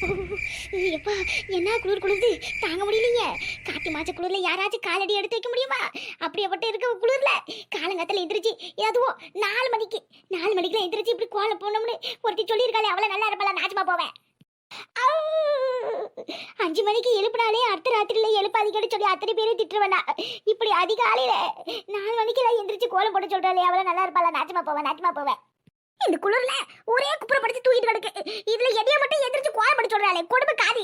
எப்பா என்ன குளிர் குளிருது? தாங்க முடியலையே. காட்டு மாச்ச குளிர்ல யாராச்சும் காலடி எடுத்து வைக்க முடியுமா? அப்படியேப்பட்ட இருக்க குளிர்ல. காலங்கத்துல எந்திரிச்சு எதுவோ நாலு மணிக்கு நாலு மணிக்குலாம் எந்திரிச்சு இப்படி கோலம் போனோம்னு ஒருத்தி சொல்லியிருக்காளே அவ்வளோ நல்லா இருப்பாளா நாச்சுமா போவேன். அஞ்சு மணிக்கு எழுப்பினாலே அடுத்த ராத்திரியில எழுப்பாதிக்கன்னு சொல்லி அத்தனை பேரும் திட்டுருவேனா இப்படி அதிகாலையில நாலு மணிக்கெல்லாம் எந்திரிச்சு கோலம் போட சொல்றாளே அவளை நல்லா இருப்பாளா நாச்சமா போவேன் நாச்சமா போவேன். இந்த குளிர்ல ஒரே குப்புறப்படுத்தி தூக்கிட்டு கிடக்கு. இதுல எதைய மட்டும் எந்திரிச்சு கோலம் கொடுமை காதி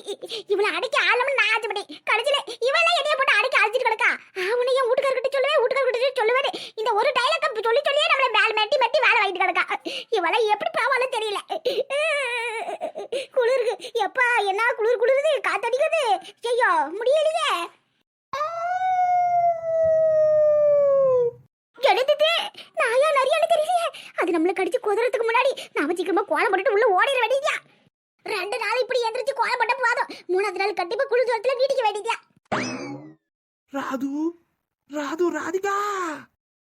இவளை அடைக்க ஆளம்னு நான் ஆச்சு பண்ணி கடைசியில இவெல்லாம் எதைய போட்டு அடைக்க அழைச்சிட்டு கிடக்கா அவனை என் வீட்டுக்காரர்கிட்ட சொல்லுவேன் வீட்டுக்காரர்கிட்ட சொல்லுவேன் இந்த ஒரு டைலாக் சொல்லி சொல்லியே நம்மள வேலை மெட்டி மெட்டி வேலை வாங்கிட்டு கிடக்கா இவளை எப்படி பாவாலும் தெரியல குளிருக்கு எப்பா என்ன குளிர் குளிருது காத்தடிக்குது ஐயோ முடியலையே எடுத்துட்டு நாயா நரியானு தெரியலையே அது நம்மள கடிச்சு குதிரத்துக்கு முன்னாடி நாம சீக்கிரமா கோலம் போட்டுட்டு உள்ள ஓடிட வேண்டியதா ரெண்டு நாள் இப்படி எந்திரிச்சு கோலம் போட்ட போதும் மூணாவது நாள் கண்டிப்பா குளிர் ஜோரத்துல வீட்டுக்கு வேண்டியதா ராது ராது ராதிகா!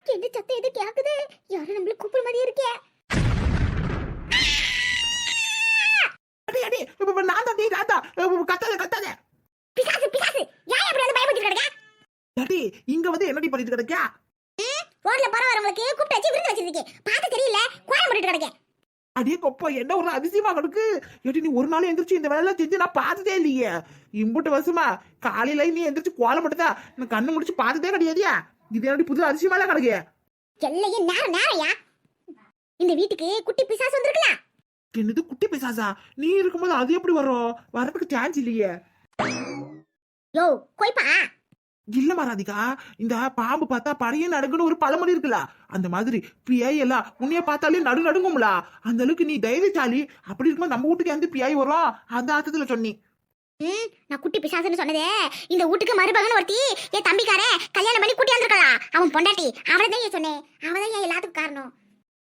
என்ன சத்தம் எது கேக்குது? யாரும் நம்மள கூப்பிட மாதிரியே இருக்கே. அடி அடி நான் தான் நீ ராதா கத்தாத கத்தாத. பிசாசு பிசாசு! ஏன் இப்படி வந்து பயமுறுத்தி கிடக்க அடி இங்க வந்து என்னடி பண்ணிட்டு கிடக்கா? ரோட்ல போற வரவங்களுக்கு கூப்பிட்டு வச்சு விருந்து வச்சிருக்கேன். பார்த்து தெரியல கோலம் போட்டுட்டு கிடக்க அடியே கொப்பா என்ன ஒரு அதிசயமா கிடக்கு? ஏடி நீ ஒரு நாள் எந்திரிச்சு இந்த வேலை செஞ்சு நான் பார்த்ததே இல்லையே. இம்புட்டு வருஷமா காலையில நீ எந்திரிச்சு கோலம் போட்டதா? நான் கண்ணு முடிச்சு பார்த்ததே கிடையாதியா? இது என்னடி புது அதிசயமா கிடக்கு? எல்லையே நேரம் நேரையா? இந்த வீட்டுக்கு குட்டி பிசாசு வந்திருக்கலாம் என்னது குட்டி பிசாசா? நீ இருக்கும்போது அது எப்படி வரும்? வரதுக்கு சான்ஸ் இல்லையே. யோ கொய்ப்பா. இல்ல ராதிகா இந்த பாம்பு பார்த்தா பழைய நடுங்குன்னு ஒரு பழமொழி இருக்குல்ல. அந்த மாதிரி பியாய் எல்லாம் உன்னைய பார்த்தாலே நடு நடுங்கும்ல. அந்த அளவுக்கு நீ தைரியசாலி. அப்படி இருக்கும்போது நம்ம வீட்டுக்கு எந்த பியாய் வரும் அந்த அர்த்தத்துல சொன்னி. ம், நான் குட்டி பிசாசுன்னு சொன்னதே. இந்த வீட்டுக்கு மருமகன் ஒருத்தி என் தம்பிக்காரே கல்யாணம் பண்ணி கூட்டி வந்திருக்கலாம் அவன் பொண்டாட்டி. அவனை தான் ஏன் சொன்னேன்? அவன் தான் ஏன் எல்லாத்துக்கும் காரணம்?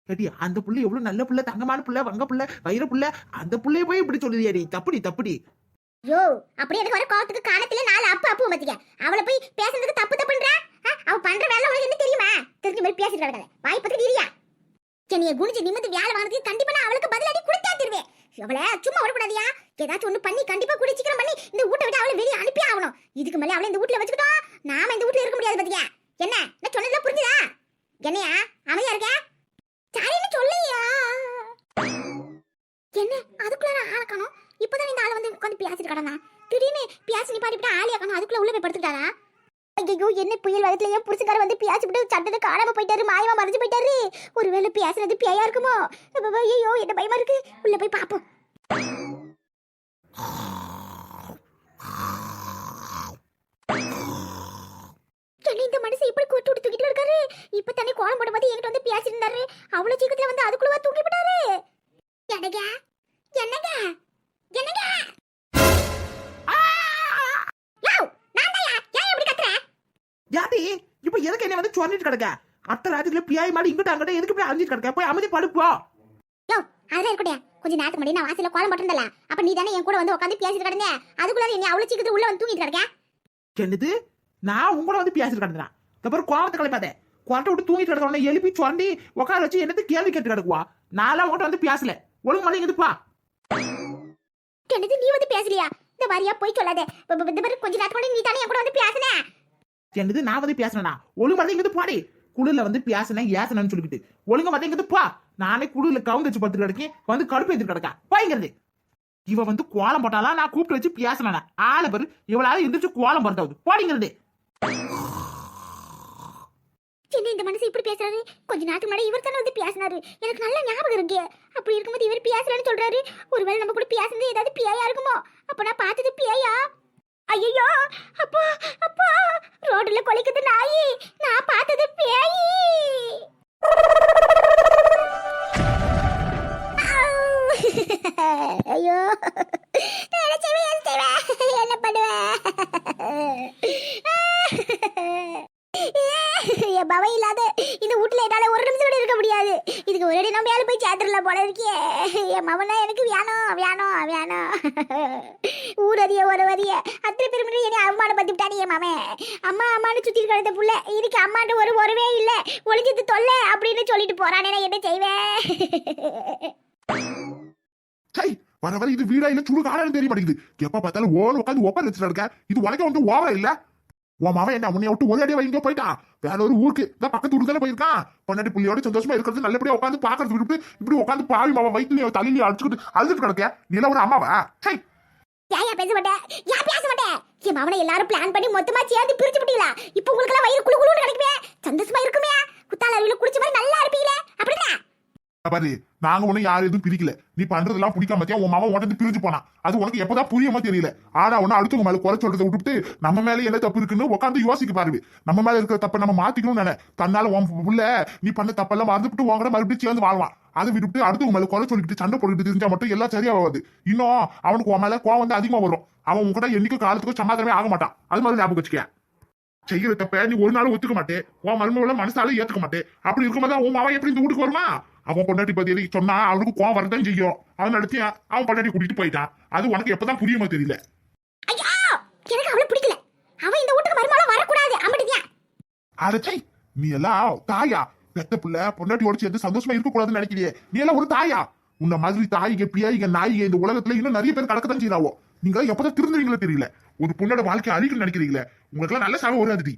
ஏடி அந்த புள்ள எவ்வளவு நல்ல புள்ள தங்கமான புள்ள வங்க புள்ள வைர புள்ள அந்த புள்ளைய போய் இப்படி சொல்லுதியாடி தப்புடி தப்புடி. யோ அப்படி எதுக்கு வர கோவத்துக்கு காணத்துல நாலு அப்பு அப்பு பத்திக்க? அவளை போய் பேசுறதுக்கு தப்பு தப்புன்ற? ஆ, அவ பண்ற வேலை உனக்கு என்ன தெரியுமா? தெரிஞ்ச மாதிரி பேசிட்டு கிடக்காத வாய் பத்தி இல்லையா என்னைய குனிஞ்சு நிமிந்து வேலை வாங்குறதுக்கு கண்டிப்பா நான் அவளுக்கு பதிலடி கொடுத்தே தருவேன். அவளை சும்மா விடக்கூடாதியா? ஏதாச்சும் ஒண்ணு பண்ணி கண்டிப்பா கூட சீக்கிரம் பண்ணி இந்த வீட்டை விட்டு அவளை வெளியே அனுப்பி ஆகணும். இதுக்கு மேலே அவளை இந்த வீட்டுல வச்சுக்கிட்டோம். நாம இந்த வீட்டுல இருக்க முடியாது பத்தியா? என்ன நான் சொன்னதுல புரிஞ்சுதா என்னையா அமைதியா இருக்க சரின்னு சொல்லையா என்ன அதுக்குள்ள நான் ஆளை காணோம் இப்பதான் இந்த ஆளை வந்து உட்காந்து பேசிட்டு கிடந்தா திடீர்னு பியாசி நிப்பாட்டி விட்டு ஆளியா காணும் அதுக்குள்ள உள்ள போய் படுத்துட்டாரா ஐயோ என்ன புயல் வகத்துல ஏன் புடிச்சுக்கார வந்து பியாசி விட்டு சட்டத்தை காணாம போயிட்டாரு மாயமா மறைஞ்சு போயிட்டாரு ஒருவேளை பேசுறது பியாயா இருக்குமோ அப்ப ஐயோ என்ன பயமா இருக்கு உள்ள போய் பாப்போம் என்ன இந்த மனுஷன் இப்படி கூட்டு விட்டு தூக்கிட்டு இருக்காரு இப்ப தானே கோலம் போடும் போது என்கிட்ட வந்து பேசிட்டு இருந்தாரு. அவ்வளவு சீக்கிரத்துல வந்து அதுக்குள்ளவா தூக்கி விட்டாரு என்னங்க? என்னங்க? என்னங்க? யாடி இப்ப எதுக்கு என்ன வந்து சொல்லிட்டு கிடக்க? அத்த ராத்திரில பியாய் மாடி இங்கிட்ட அங்கிட்ட எதுக்கு போய் அழிஞ்சிட்டு கிடக்க? போய் அமைதி படுப்போ யோவ், அதெல்லாம் இருக்கட்டும். கொஞ்ச நேரத்துக்கு முன்னாடி நான் வாசல்ல கோலம் போட்டிருந்தல அப்ப நீ தானே என் கூட வந்து உட்காந்து பேசிட்டு கிடந்த? அதுக்குள்ள என்ன அவ்வளவு சீக்கிரத்துல உள்ள வந்து தூங்கிட்டு கிடக்க? என்னது? நான் உங்கள வந்து பேசிட்டு கிடந்தேன்? அப்புறம் கோவத்தை கலைப்பாதே. குவார்ட்ட விட்டு தூங்கிட்டு கிடக்கணும் எழுப்பி சொண்டி உட்கார வச்சு என்னது கேள்வி கேட்டு கிடக்குவா? நான்லாம் உங்கள்கிட்ட வந்து பேசல. ஒழுங்கு மலை இங்கிட்டு பா. என்னது நீ வந்து பேசலையா? இந்த மாதிரியா போய் சொல்லாத. இந்த மாதிரி கொஞ்ச நேரத்துக்கு முன்னாடி நீ தானே என் கூட வந்து பேசுன? என்னது நான் வந்து பேசுறேனா ஒழுங்கு மலை இங்கிட்டு பாடி. குளிர்ல வந்து பேசினேன் ஏசனன்னு சொல்லிக்கிட்டு. ஒழுங்கு மலை இங்கிட்டு பா. நானே குளிர்ல கவுந்து வச்சு படுத்து கிடக்கேன். வந்து கடுப்பு எடுத்து கிடக்கா. போய்ங்கிறது இவ வந்து கோலம் போட்டாலாம் நான் கூப்பிட்டு வச்சு பேசினேன்? ஆளை பேரு இவளால எந்திரிச்சு கோலம் போட்டாவது போடிங்கிறது என்ன இந்த மனுஷன் இப்படி பேசுறாரு? கொஞ்ச நேரத்துக்கு முன்னாடி இவர் தானே வந்து பேசினாரு. எனக்கு நல்ல ஞாபகம் இருக்கு. அப்படி இருக்கும்போது இவர் பேசுறான்னு சொல்றாரு. ஒருவேளை நம்ம கூட பேசுனது ஏதாவது பியாயா இருக்குமோ? அப்ப நான் பார்த்தது பியாயா ஐயோ அப்பா! அப்பா! ரோட்ல கொலைக்குது நாயி. நான் பார்த்தது பேயி. ஐயோ! என்ன பண்ணுவேன் என் இல்லாத இந்த வீட்டுல என்னால ஒரு நிமிஷம் கூட இருக்க முடியாது. இதுக்கு ஒரு நம்ம வேலை போய் சேர்த்துடலாம் போல இருக்கே. என் மவனா எனக்கு வேணும் வேணும் வேணும். ஊரறிய ஒரு வரிய அத்தனை பேர் முன்னாடி என்னை அவமானப்படுத்திவிட்டானே என் மவன். அம்மா அம்மான்னு சுத்தி கிடந்த புள்ள இதுக்கு அம்மாட்ட ஒரு உறவே இல்ல. ஒளிஞ்சது தொல்லை அப்படின்னு சொல்லிட்டு போறானே நான் என்ன செய்வேன்? வர வர இது வீடா என்ன சுடு காலம் தெரிய மாட்டேங்குது. எப்ப பார்த்தாலும் ஓன் உட்காந்து ஒப்பர் வச்சுட்டு இருக்க இது உனக்கு வந்து ஓவரா இல்ல. உன் மாவன் என்ன உன்னை விட்டு ஒரு அடி வைங்க போயிட்டான் வேற ஒரு ஊருக்கு. இந்த பக்கத்து ஊருக்கு தானே போயிருக்கான்? பொன்னாடி புள்ளியோட சந்தோஷமா இருக்கிறது நல்லபடியா உட்காந்து பாக்குறது விட்டு இப்படி உட்காந்து பாவி மாவன் வயிற்றுல தலையில அடிச்சுக்கிட்டு அழுதுட்டு கிடக்க நீ ஒரு அம்மாவா? சை ஏன் பேச மாட்டேன் ஏன் பேச மாட்டேன் என் மாவனை எல்லாரும் பிளான் பண்ணி மொத்தமா சேர்ந்து பிரிச்சு விட்டீங்களா? இப்போ உங்களுக்கு எல்லாம் வயிறு குழு குழு கிடைக்குமே. சந்தோஷமா இருக்குமே. குத்தால அருவியில குடிச்ச மாதிரி நல்லா இருப்பீங்களே. அப்படின்னா பாரு நாங்க ஒண்ணும் யாரும் எதுவும் பிரிக்கல. நீ பண்றதெல்லாம் பிடிக்காம மத்தியா உன் மாமா உடனே பிரிஞ்சு போனா. அது உனக்கு எப்பதான் புரியுமா தெரியல. ஆனா ஒண்ணு அடுத்தவங்க மேல குறை சொல்றதை விட்டுட்டு நம்ம மேல என்ன தப்பு இருக்குன்னு உட்காந்து யோசிக்க பாரு. நம்ம மேல இருக்கிற தப்பை நம்ம மாத்திக்கணும்னு நினை. தன்னால உன் புள்ள நீ பண்ண தப்பெல்லாம் மறந்துட்டு உன் கூட மறுபடியும் சேர்ந்து வாழ்வான். அதை விட்டுட்டு அடுத்தவங்க மேல குறை சொல்லிட்டு சண்டை போட்டுட்டு தெரிஞ்சா மட்டும் எல்லாம் சரியாகாது இன்னும் அவனுக்கு உன் மேல கோவம் வந்து அதிகமா வரும். அவன் உங்ககிட்ட என்னைக்கும் காலத்துக்கும் சமாதானமே ஆக மாட்டான். அது மாதிரி ஞாபகம் வச்சுக்க. செய்யற தப்ப நீ ஒரு நாள் ஒத்துக்க மாட்டே. உன் மருமகளை மனசால ஏத்துக்க மாட்டே. அப்படி இருக்கும்போது உன் மாவன் எப்படி இந்த வீட்டுக்கு வருமா அவன் பொண்டாட்டி பத்தி சொன்னா அவனுக்கு கோவம் வரதான் செய்யும். அவன் நடத்தி அவன் பொண்டாட்டி கூட்டிட்டு போயிட்டான் அது உனக்கு எப்பதான் புரியுமா தெரியல. ஐயா எனக்கு அவளை பிடிக்கல. அவன் இந்த வீட்டுக்கு மருமகளா வரக்கூடாது. அம்படியா? அடச்சை நீ எல்லாம் தாயா? பெத்த பிள்ளை பொண்டாட்டியோட சேர்ந்து சந்தோஷமா இருக்க கூடாதுன்னு நினைக்கிறியே. நீ எல்லாம் ஒரு தாயா? உன்ன மாதிரி தாய்க பியாயிக நாயிக இந்த உலகத்துல இன்னும் நிறைய பேர் கடக்கத்தான் செய்யறாவோ நீங்க எப்பதான் திருந்துவீங்களோ தெரியல. ஒரு பொண்ணோட வாழ்க்கை அழிக்கணும்னு நினைக்கிறீங்களே? உங்களுக்கு எல்லாம் நல்ல சாக வராதுடி.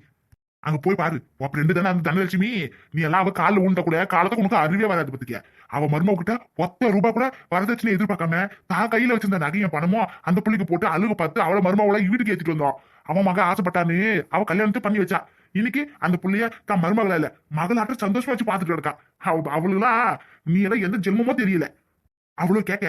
அங்க போய் பாரு. உன் ஃப்ரெண்டு தானே அந்த தனலட்சுமி? நீ எல்லாம் அவ காலில் ஊண்ட கூட காலத்துக்கு உனக்கு அறிவே வராது பத்துக்க. அவ மருமக கிட்ட ஒத்த ரூபா கூட வரதட்சணை எதிர்பார்க்காம தான் கையில வச்சிருந்த நகையும் பணமும் அந்த புள்ளிக்கு போட்டு அழுக பார்த்து அவளை மருமகளை வீட்டுக்கு ஏத்திட்டு வந்தோம். அவன் மக ஆசைப்பட்டான்னு அவ கல்யாணத்தை பண்ணி வச்சா. இன்னைக்கு அந்த புள்ளைய தான் மருமகளா இல்ல மகளாட்ட சந்தோஷமா வச்சு பாத்துட்டு இருக்கா அவளுலாம் நீ எல்லாம் எந்த ஜென்மமோ தெரியல. அவ்வளவு கேட்க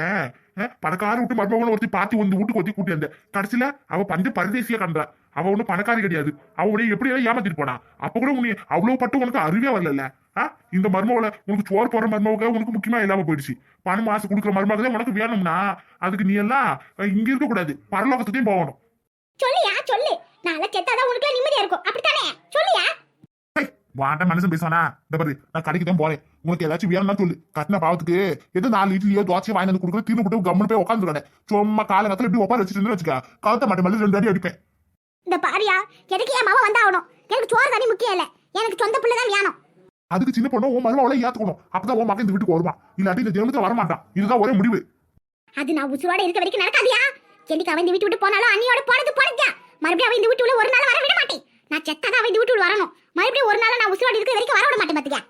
பணக்கார விட்டு மருமகளை ஒருத்தி பாத்தி வந்து வீட்டுக்கு ஒத்தி கூட்டி வந்த. கடைசியில அவ பஞ்ச பரதேசியா கண்டான் அவ ஒண்ணும் பணக்காரி கிடையாது. அவ உன்னை எப்படி எல்லாம் ஏமாத்திட்டு போனா. அப்ப கூட உன்னை அவ்வளவு பட்டு உனக்கு அறிவே வரல இந்த மருமகளை உனக்கு சோறு போற மருமக உனக்கு முக்கியமா இல்லாம போயிடுச்சு. பணம் மாசு கொடுக்குற மருமக தான் உனக்கு வேணும்னா அதுக்கு நீ எல்லாம் இங்க இருக்க கூடாது. பரலோகத்துலயும் போகணும். சொல்லியா சொல்லு. நாளை செத்தாதான் உனக்கு நிம்மதியா இருக்கும். அப்படித்தானே? சொல்லியா. வாண்ட மனுஷன் பேசுவானா? இந்த பாரு நான் கடைக்கு தான் போறேன். உனக்கு ஏதாச்சும் வேணும்னா சொல்லு. கட்டின பாவத்துக்கு எது நாலு இட்லியோ தோசையோ வாங்கி வந்து கொடுக்குற தீர்ந்து போட்டு கம்மனு போய் உட்காந்து சும்மா காலங்கத்துல இப்படி உட்கார வச்சுட்டு வச்சுக்க. கவுத்த மாட்டேன் மல்லி ரெண்டு அடி அடிப்பேன். இந்த பாரியா எனக்கு என் மாவன் வந்தாகணும்? எனக்கு சோறு தண்ணி முக்கியம் இல்ல. எனக்கு சொந்த பிள்ளை தான் வேணும். அதுக்கு சின்ன பொண்ணு உன் மருமகளை ஏத்துக்கணும். அப்பதான் உன் மகன் இந்த வீட்டுக்கு வருவான். இல்லாட்டி இந்த ஜென்மத்துல வரமாட்டான். இதுதான் ஒரே முடிவு. அது நான் உசுரோட இருக்க வரைக்கும் நடக்காதியா? என்னைக்கு அவன் இந்த வீட்டு விட்டு போனாலும் அண்ணியோட போனது போனதா மறுபடியும் அவன் இந்த வீட்டுல ஒரு நாள் வர விட மாட்டேன். நான் செத்தாதான் அவன் இந்த வீட்டுல வரணும். மறுபடியும் ஒரு நாள் நான் உசுரோட இருக்க வரைக்கும் வர விட மாட்டேன் பாத்துக்க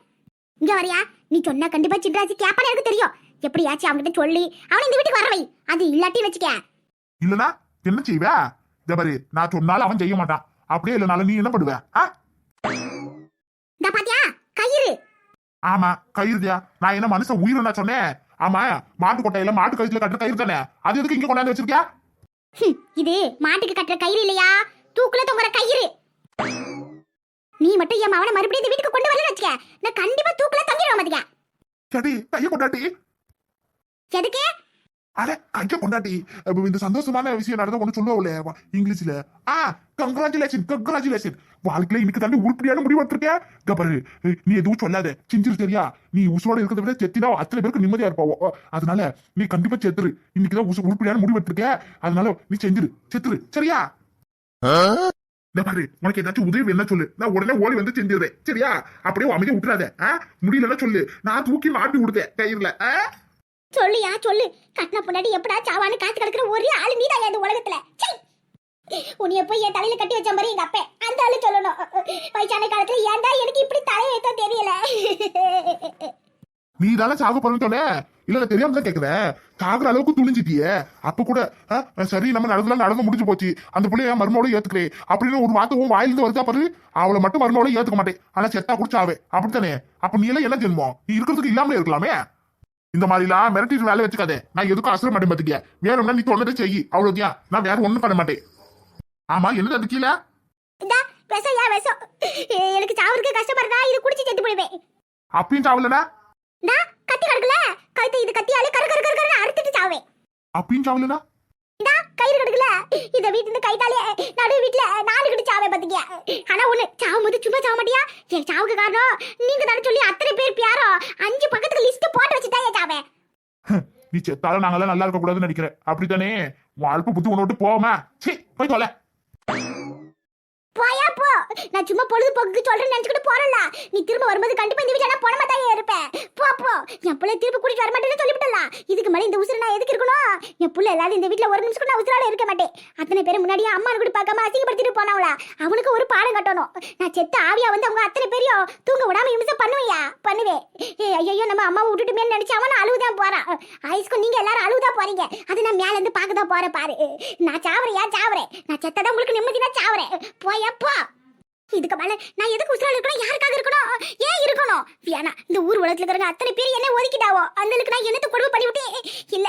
இங்க வரியா? நீ சொன்னா கண்டிப்பா சின்ராசி கேப்பானே எனக்கு தெரியும். எப்படியாச்சும் அவன்கிட்ட சொல்லி அவனை இந்த வீட்டுக்கு வர வை. அது இல்லாட்டி வச்சுக்க. இல்லனா என்ன செய்வ? இந்த பாரு நான் சொன்னாலும் அவன் செய்ய மாட்டான். அப்படியே இல்லைனாலும் நீ என்ன பண்ணுவ? பாத்தியா கயிறு. ஆமா கயிறுதியா நான் என்ன மனுஷன் உயிர் நான் சொன்னேன்? ஆமா மாட்டு கொட்டையில மாட்டு கழுத்துல கட்டுற கயிறு தானே? அது எதுக்கு இங்க கொண்டாந்து வச்சிருக்கியா? இது மாட்டுக்கு கட்டுற கயிறு இல்லையா? தூக்குல தொங்குற கயிறு. நீ மட்டும் என் மவனை மறுபடியும் இந்த வீட்டுக்கு கொண்டு வரலன்னு வச்சுக்க. நான் கண்டிப்பா தூக்குல தொங்கிடுவேன் பாத்துக்க சரி கைய கொண்டாட்டி. எதுக்கு? அட கைய பொண்டாட்டி இந்த சந்தோஷமான விஷயம் நடந்த ஒண்ணு சொல்லுவோம்ல இங்கிலீஷ்ல. ஆ கங்க்ராச்சுலேஷன் கங்க்ராச்சுலேஷன் வாழ்க்கையில இன்னைக்கு தாண்டி உருப்படியான முடிவு எடுத்திருக்க. கபரு நீ எதுவும் சொல்லாத. செஞ்சிரு சரியா? நீ உசுரோட இருக்கிறத விட செத்தினா அத்தனை பேருக்கு நிம்மதியா இருப்பாவோ அதனால நீ கண்டிப்பா செத்துரு. இன்னைக்குதான் உசு உருப்படியான முடிவு எடுத்திருக்க. அதனால நீ செஞ்சிரு செத்துரு. சரியா? இந்த பாரு உனக்கு ஏதாச்சும் உதவி என்ன சொல்லு. நான் உடனே ஓடி வந்து செஞ்சிருவேன். சரியா? அப்படியே அமைதியா விட்டுறாத. முடியலன்னா சொல்லு. நான் தூக்கி மாட்டி விடுதேன் கயிறுல. சொல்லியா சொல்லு. கட்டின பொண்டாடி எப்படா சாவான்னு காத்து கிடக்குற ஒரே ஆளு நீதான் இந்த உலகத்துல? உனிய போய் என் தலையில கட்டி வச்ச மாதிரி எங்க அப்பே அந்த ஆளு சொல்லணும். வயசான காலத்துல ஏன்டா எனக்கு இப்படி தலையை தெரியல? நீ தானே சாக போறேன்னு சொன்ன? இல்ல தெரியாம தான் கேக்குறேன் சாகுற அளவுக்கு துணிஞ்சிட்டியே. அப்ப கூட சரி நம்ம நடந்துலாம் நடந்து முடிஞ்சு போச்சு. அந்த பிள்ளைய மருமோட ஏத்துக்கிறே அப்படின்னு ஒரு வார்த்தை உன் வாயிலிருந்து வருதா பாரு? அவளை மட்டும் மருமோட ஏத்துக்க மாட்டேன். ஆனா செத்தா குடிச்சாவே அப்படித்தானே? அப்ப நீ எல்லாம் என்ன ஜென்மம்? நீ இருக்கிறதுக்கு இல்லாமலே இருக்கலாமே? இந்த மாதிரிலாம் மிரட்டிட்டு வேலை வச்சுக்காதே. நான் எதுக்கும் அசர மாட்டேன் பாத்துக்க வேணும்னா நீ தொண்டதை செய். அவ்வளவுதான். நான் வேற ஒண்ணும் பண்ண மாட்டேன். ஆமா என்னது அது கீழே? இந்தா விஷம் ஏன் விஷம். எனக்கு சாவருக்கு கஷ்டப்படுறதா இது குடிச்சு செத்து போயிடுவேன். அப்பயும் சாவலனா இந்தா கத்தி கிடக்குல. கழுத்தை இது கத்தியாலே கரு கரு கரு கருன்னு அறுத்துட்டு சாவேன். அப்பயும் சாவலனா இந்தா கயிறு கிடக்குல. இந்த வீட்டுல இருந்து கைத்தாலே நடு வீட்டுல நாலு கடி சாவே பாத்துக்க ஆனா ஒண்ணு சாவும் போது சும்மா சாவ மாட்டியா? என் சாவுக்கு காரணம் நீங்க தானே சொல்லி அத்தனை பேர் பியாரோ அஞ்சு பக்கத்துக்கு லிஸ்ட் போட்டு வச்சுட்டா என் சாவே நீ செத்தாலும் நாங்கெல்லாம் நல்லா இருக்க கூடாதுன்னு நினைக்கிறேன். அப்படித்தானே? உன் அல்ப புத்தி உன்னை விட்டு போமா சீ போய் தொலை. போயா போ. நான் சும்மா பொழுதுபோக்குக்கு சொல்றேன்னு நினைச்சுக்கிட்டு போறல நீ திரும்ப வரும்போது கண்டிப்பா இந்த வீட்டுல போன மாட்டாயே இருப்பேன். போ போ. என் பிள்ளை திரும்ப கூட்டிட்டு வர மாட்டேன்னு சொல்லிவிட்டலாம் இதுக்கு மேலே இந்த உசுரை நான் எதுக்கு இருக்கணும்? என் பிள்ளை எல்லாரும் இந்த வீட்டுல ஒரு நிமிஷம் கூட நான் உசுரால இருக்க மாட்டேன். அத்தனை பேர் முன்னாடியே அம்மா கூட பார்க்காம அசிங்கப்படுத்திட்டு போனவளா. அவனுக்கு ஒரு பாடம் கட்டணும். நான் செத்த ஆவியா வந்து அவங்க அத்தனை பேரையும் தூங்க விடாம இமிசம் பண்ணுவையா? பண்ணுவேன் ஏய், நம்ம அம்மாவை விட்டுட்டுமே நினச்சி அவன் அழுவுதான் போறான். ஐஸ்க்கு நீங்க எல்லாரும் அழுவுதான் போறீங்க. அது நான் மேல இருந்து பார்க்க தான் போறேன் பாரு. நான் சாவறையா சாவறேன். நான் செத்ததான் உங்களுக்கு நிம்மதினா சாவறேன். போயப்போ இதுக்கு மேல நான் எதுக்கு உசுரால் இருக்கணும்? யாருக்காக இருக்கணும்? ஏன் இருக்கணும்? வேணா இந்த ஊர் உலகத்துல இருக்கிற அத்தனை பேர் என்ன ஒதுக்கிட்டாவோ? அந்தளுக்கு நான் என்னத்தை கொடுமை பண்ணி விட்டேன் இல்ல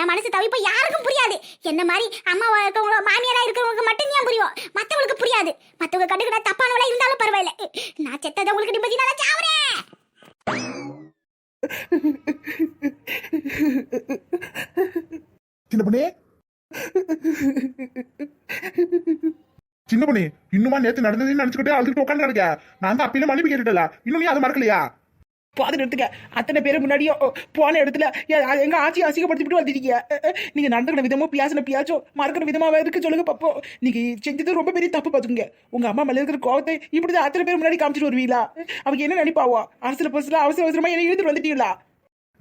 என் மனசு தவிப்ப யாருக்கும் புரியாது. என்ன மாதிரி அம்மாவா இருக்கவங்களோ மாமியாரா இருக்கிறவங்களுக்கு மட்டும் ஏன் புரியும்? மத்தவங்களுக்கு புரியாது. மத்தவங்க கண்டுக்கு நான் தப்பானவளா இருந்தாலும் பரவாயில்ல. நான் செத்ததை உங்களுக்கு நிம்மதி நான் சாவறேன். சின்ன பண்ணே. சின்ன பண்ணே இன்னுமா நேத்து நடந்ததுன்னு நினைச்சுக்கிட்டே அழுதுட்டு உட்காந்து கிடக்க நான் தான் அப்பயிலும் மன்னிப்பு கேட்டுட்டல இன்னும் நீ அதை மறக்கலையா? பாத்துட்டு எடுத்துக்க அத்தனை பேர் முன்னாடியும் போன இடத்துல எங்க ஆட்சி அசிங்கப்படுத்திட்டு வந்துட்டீங்க நீங்க நடந்துக்கிற விதமோ பேசின பியாச்சோ மறக்கிற விதமாவே இருக்கு சொல்லுங்க பாப்போம். நீங்க செஞ்சது ரொம்ப பெரிய தப்பு பாத்துக்கங்க. உங்க அம்மா மேல இருக்கிற கோவத்தை இப்படிதான் அத்தனை பேர் முன்னாடி காமிச்சிட்டு வருவீங்களா? அவங்க என்ன நினைப்பாவோ? அரசியல் பஸ்ல அவசர அவசரமா என்ன இழுத்துட்டு வந்துட்டீங்களா?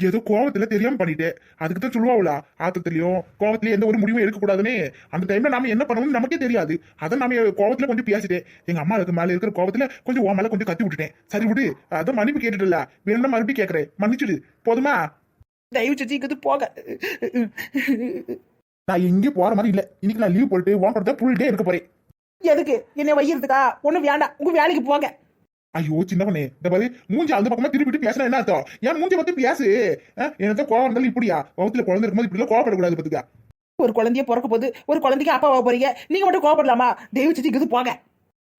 ஏதோ கோவத்துல தெரியாம பண்ணிட்டேன் அதுக்கு தான் சொல்லுவாங்களா ஆத்தத்திலயும் கோவத்திலயும் எந்த ஒரு முடிவும் எடுக்கக்கூடாதுன்னு அந்த டைம்ல நாம என்ன பண்ணணும்னு நமக்கே தெரியாது. அதை நாம கோவத்துல கொஞ்சம் பேசிட்டேன் எங்க அம்மா அதுக்கு மேல இருக்கிற கோவத்துல கொஞ்சம் உன் மேல கொஞ்சம் கத்தி விட்டுட்டேன். சரி விடு அதான் மன்னிப்பு கேட்டுட்டுல வேணும்னா மறுபடியும் கேக்குறேன். மன்னிச்சுடு. போதுமா? தயவு செஞ்சு இங்கிறது போக. நான் எங்கேயும் போற மாதிரி இல்ல. இன்னைக்கு நான் லீவ் போட்டு உன் கூட புள்ளிட்டே இருக்க போறேன். எதுக்கு? என்னை வைக்கிறதுக்கா ஒண்ணும் வேண்டாம். உங்க வேலைக்கு போங்க. ஐயோ சின்ன பண்ணே. இந்த மாதிரி மூஞ்சி அந்த பக்கமா திருப்பிட்டு பேசினா என்ன அர்த்தம்? ஏன் மூஞ்சி பத்தி பேசு? என்னதான் கோவம் இருந்தாலும் இப்படியா? வகுத்துல குழந்தை இருக்கும்போது இப்படி கோவப்படக்கூடாது பாத்துக்கா ஒரு குழந்தைய பிறக்க போகுது ஒரு குழந்தைக்கு அப்பாவா போறீங்க நீங்க மட்டும் கோவப்படலாமா? தயவு இங்கிறது போங்க.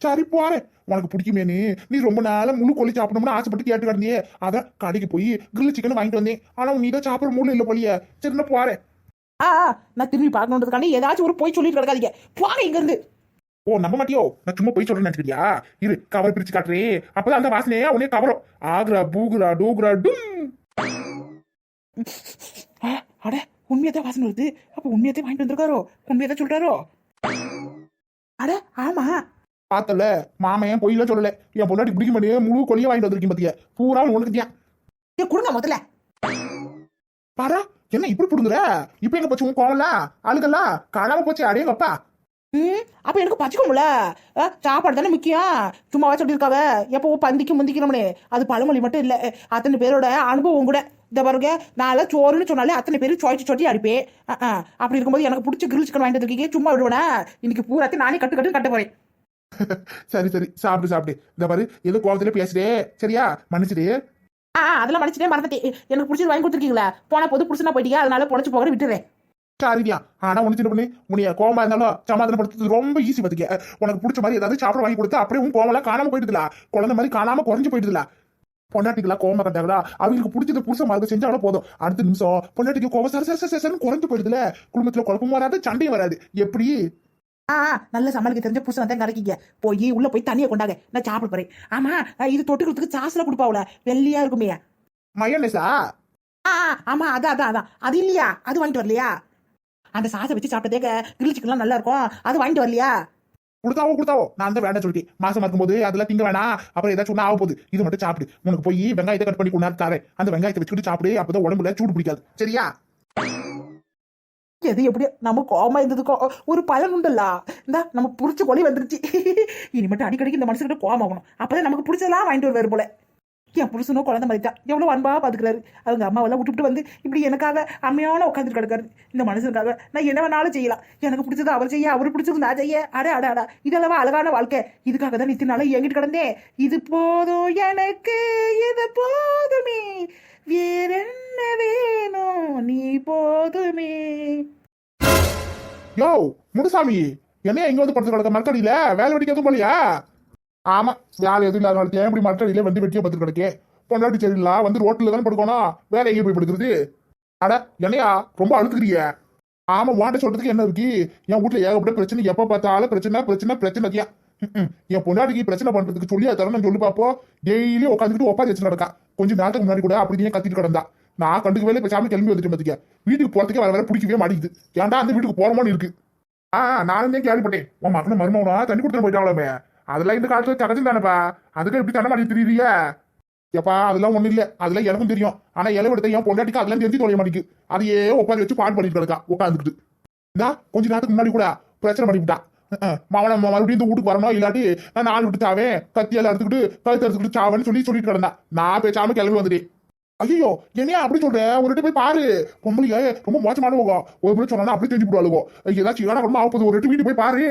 சரி போறேன் உனக்கு பிடிக்குமேனு நீ. ரொம்ப நாளா முழு கோழி சாப்பிடணும்னு ஆசைப்பட்டு கேட்டு கிடந்தியே. அதான் கடைக்கு போய் கிரில் சிக்கன் வாங்கிட்டு வந்தேன். ஆனா நீ தான் சாப்பிட மூணு இல்ல போலியே. சரி நான் போறேன் ஆ ஆ, நான் திரும்பி பார்க்கணுன்றதுக்காண்டி ஏதாச்சும் ஒரு போய் சொல்லிட்டு கிடக்காதீங்க. போங்க இங்க இருந்து ஓ நம்ப மாட்டியோ? நான் சும்மா போய் சொல்றேன்னு நினைச்சிருக்கியா இரு கவர் பிரிச்சு காட்டுறேன் அப்பதான் அந்த வாசனையே உனே கவரும். ஆக்ரா பூகுரா டூகுரா டும். அட உண்மையதான் வாசனை வருது. அப்ப உண்மையத்தை வாங்கிட்டு வந்திருக்காரோ? உண்மையதான் சொல்றாரோ? அட ஆமா. பார்த்தல மாமன் பொய்ல சொல்லல? என் பொண்டாட்டி பிடிக்க மாட்டேன் முழு கொலியை வாங்கிட்டு வந்திருக்கேன் பாத்தியா? பூரா உனக்கு தியா ஏ கொடுங்க முதல்ல. பாரா என்ன இப்படி புடுங்குற? இப்ப எங்க போச்சு? உன் கோவம்லாம் அழுகலாம் காணாம போச்சு அடேங்கப்பா. ம்? அப்ப எனக்கு பச்சிக்கோம்ல சாப்பாடு தானே முக்கியம்? சும்மாவா சொல்லியிருக்காவ? எப்போ பந்திக்கு முந்திக்கணும்னு அது பழமொழி மட்டும் இல்ல. அத்தனை பேரோட அனுபவம் கூட. இந்த பாருங்க நான் சோறுன்னு சொன்னாலே அத்தனை பேரும் சொய்ச்சி சொட்டி அடிப்பேன். அப்படி இருக்கும்போது எனக்கு பிடிச்ச கிரில் சிக்கன் வாங்கிட்டு இருக்கீங்க சும்மா விடுவேனா? இன்னைக்கு பூராத்தையும் நானே கட்டு கட்டு கட்ட போறேன். சரி சரி. சாப்பிடு சாப்பிடு. இந்த பாரு ஏதோ கோவத்துல பேசுறே சரியா? மன்னிச்சிடு. ஆ அதெல்லாம் மன்னிச்சிட்டே மறந்துட்டேன். எனக்கு பிடிச்சது வாங்கி கொடுத்துருக்கீங்களா? போன போது புடிச்சுனா போயிட்டீங்க. அதனால பொழைச்சு போகிற விட்டுறேன். சரியா ஆனா ஒண்ணு சின்ன பண்ணி உன்னைய கோவமா இருந்தாலும் சமாதானப்படுத்துறது ரொம்ப ஈஸி பாத்துக்க. உனக்கு பிடிச்ச மாதிரி ஏதாவது சாப்பிட வாங்கி கொடுத்து அப்படியே உன் கோவம்லாம் காணாம போயிடுதுல குழந்தை மாதிரி காணாம குறைஞ்சு போயிடுதுல பொண்டாட்டிகளா கோவமா கட்டாங்களா அவங்களுக்கு பிடிச்சது புருஷ மாதிரி செஞ்சாலும் போதும். அடுத்த நிமிஷம் பொண்டாட்டிக்கு கோவம் சர சர சர குறைஞ்சு போயிடுதுல. குடும்பத்துல குழப்பமும் வராது சண்டையும் வராது. எப்படி? ஆ நல்ல சமாளிக்க தெரிஞ்ச புருஷனை தான் கிடைக்கீங்க போய் உள்ள போய் தண்ணியை கொண்டாங்க. நான் சாப்பிட போறேன். ஆமா இது தொட்டுக்கிறதுக்கு சாஸ்ல கொடுப்பாவுல. வெள்ளையா இருக்குமே. ஆ, ஆமா அதான் அதான் அதான். அது இல்லையா? அது வாங்கிட்டு வரலையா? அந்த சாசை வச்சு சாப்பிட்டதே கிரில் சிக்கன்லாம் நல்லா இருக்கும் அது வாங்கிட்டு வரலையா? கொடுத்தாவோ கொடுத்தாவோ. நான் தான் வேண்டாம் சொல்லிட்டேன். மாசமா இருக்கும்போது அதெல்லாம் திங்க வேணாம் அப்புறம் ஏதாச்சும் ஒண்ணு ஆக போகுது இது மட்டும் சாப்பிடு. உனக்கு போய் வெங்காயத்தை கட் பண்ணி கொண்டாந்து தரேன். அந்த வெங்காயத்தை வச்சுக்கிட்டு சாப்பிடு. அப்பதான் உடம்புல சூடு பிடிக்காது. சரியா? எது எப்படி? நம்ம கோவமா இருந்ததுக்கோ? ஒரு பலன் உண்டுல்ல. இந்த நம்ம புடிச்ச கொலி வந்துருச்சு. இனிமேட்டு அடிக்கடிக்கு இந்த மனுஷங்கிட்ட கோவம் ஆகணும் அப்பதான் நமக்கு பிடிச்சதெல்லாம் வாங்கிட்டு வருவாரு போல. என் புருஷனும் குழந்தை மதித்தான் எவ்வளோ அன்பாக பார்த்துக்கிறாரு அவங்க அம்மாவெல்லாம் விட்டுவிட்டு வந்து இப்படி எனக்காக அம்மையான உட்காந்துட்டு கிடக்காரு. இந்த மனுஷனுக்காக நான் என்ன வேணாலும் செய்யலாம். எனக்கு பிடிச்சது அவர் செய்ய அவர் பிடிச்சது நான் செய்ய. அட அட அட. இதெல்லாம் அழகான வாழ்க்கை. இதுக்காக தான் இத்தனை நாளா என்கிட்ட கிடந்தேன் இது போதும் எனக்கு இது போதுமே. வேற என்ன வேணும்? நீ போதுமே. யோ முனுசாமி. என்ன எங்க வந்து படுத்து கிடக்க? மரத்தடியில? வேலை வெடிக்க எதுவும் போலியா? ஆமா வேலை எதுவும் இல்லாத ஏன் இப்படி மரத்தடியில வந்து வெட்டியா பத்து கிடக்கே? பொண்டாட்டி சரிங்களா வந்து ரோட்ல தானே படுக்கணும் வேற எங்கே போய் படுக்கிறது. அட என்னையா ரொம்ப அழுத்துக்கிறிய ஆமா வாண்ட சொல்றதுக்கு என்ன இருக்கு? என் வீட்டுல ஏகப்பட்ட பிரச்சனை எப்ப பார்த்தாலும் பிரச்சனை பிரச்சனை பிரச்சனை தியா என் பொண்டாட்டிக்கு பிரச்சனை பண்றதுக்கு சொல்லி தரணும் சொல்லி பாப்போம் டெய்லி உட்காந்துக்கிட்டு ஒப்பாதி வச்சு நடக்கா கொஞ்சம் நேரத்துக்கு முன்னாடி கூட அப்படியே கத்திட்டு கிடந்தா. நான் கண்டுக்கு வேலை பேசாம கிளம்பி வந்துட்டு பாத்துக்க. வீட்டுக்கு போறதுக்கே வர வர பிடிக்கவே மாட்டேங்குது. ஏன்டா அந்த வீட்டுக்கு போறோமோன்னு இருக்கு. ஆ நானும் தான் கேள்விப்பட்டேன். உன் மகன மருமகனா தண்ணி கொடுத்துட்டு போயிட்டாங்களே அதெல்லாம் இந்த காலத்துல சகஜம் தானேப்பா. அதுக்கு எப்படி தண்டை மாட்டி தெரியுறிய? எப்பா அதெல்லாம் ஒண்ணும் இல்ல. அதெல்லாம் எனக்கும் தெரியும். ஆனா இளவு எடுத்த என் பொண்டாட்டிக்கு அதெல்லாம் தெரிஞ்சு தொலைய மாட்டேங்குது அதையே உட்காந்து வச்சு பாட்டு பண்ணிட்டு கிடக்கா உட்காந்துக்கிட்டு இந்தா கொஞ்ச நேரத்துக்கு முன்னாடி கூட பிரச்சனை பண்ணிவிட்டா. மாவன மறுபடியும் இந்த வீட்டுக்கு வரணும் இல்லாட்டி நான் நாலு விட்டு சாவேன் கத்தியால எடுத்துக்கிட்டு கழுத்து எடுத்துக்கிட்டு சாவன்னு சொல்லி சொல்லிட்டு கிடந்தேன் நான் பேசாம கிளம்பி வந்துட்டேன். ஐயோ என்னையா அப்படி சொல்ற? ஒரு போய் பாரு. பொம்பளைங்க ரொம்ப மோசமானவங்க. ஒரு முறை சொன்னா அப்படி தெரிஞ்சு போடுவாளுவோ. ஏதாச்சும் ஏடா குடும்பம் ஆகப்போது ஒரு ரெட்டு வீட்டு போய் பாரு.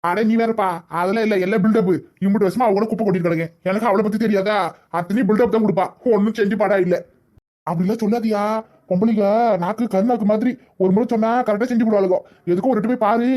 அட நீ வேறப்பா. அதெல்லாம் இல்ல. எல்லாம் பில்டப் இம்பட்டு வருஷமா அவங்கள குப்பை கொட்டிட்டு கிடங்க எனக்கு அவளை பத்தி தெரியாதா? அத்தனையும் பில்டப் தான் கொடுப்பா. ஒன்னும் செஞ்சு பாடா இல்ல. அப்படிலாம் சொல்லாதியா. பொம்பளைங்க நாக்கு கருநாக்கு மாதிரி ஒரு முறை சொன்னா கரெக்டா செஞ்சு போடுவாளுங்க. எதுக்கும் ஒரு ரெட்டு போய் பாரு.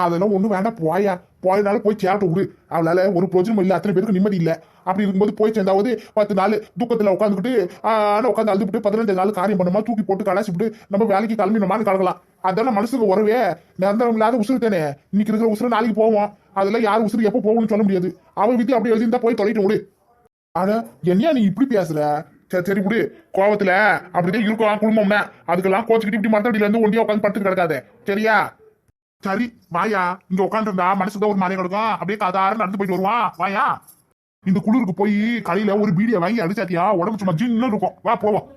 அதெல்லாம் ஒன்றும் வேண்டாம் போயா. போயனால போய் சேரட்ட விடு. அவளால ஒரு பிரோஜனம் இல்லை அத்தனை பேருக்கு நிம்மதி இல்லை. அப்படி இருக்கும்போது போய் சேர்ந்தாவது பத்து நாள் தூக்கத்தில் உட்காந்துக்கிட்டு ஆனால் உட்காந்து அழுதுபிட்டு பதினஞ்சு நாள் காரியம் பண்ணுமா தூக்கி போட்டு கலாச்சிட்டு நம்ம வேலைக்கு கிளம்பினோமான்னு கலக்கலாம் அதான மனசுக்கு உறவே. நிரந்தரம் இல்லாத உசுறு தானே. இன்னைக்கு இருக்கிற உசுறு நாளைக்கு போவோம். அதெல்லாம் யார் உசுறு எப்போ போகும்னு சொல்ல முடியாது. அவன் வித்தி அப்படி எழுதிருந்தா போய் தொலைட்டு விடு. ஆனா என்னையா நீ இப்படி பேசுற? சரி சரி விடு. கோவத்துல அப்படிதான் இருக்கும் குடும்பம்னா. அதுக்கெல்லாம் கோச்சுக்கிட்டு இப்படி மரத்தடியில இருந்து ஒண்டியா உட்காந்து படுத்து கிடக்காத. சரியா? சரி வாயா. இங்க உட்காந்துருந்தா மனசுதான் ஒரு மாதிரி கிடக்கும். அப்படியே கதாறு நடந்து போயிட்டு வருவான் வாயா. இந்த குளிருக்கு போய் கடையில ஒரு பீடியை வாங்கி அடிச்சாத்தியா உடம்பு சும்மா ஜின்னு இருக்கும். வா போவோம்.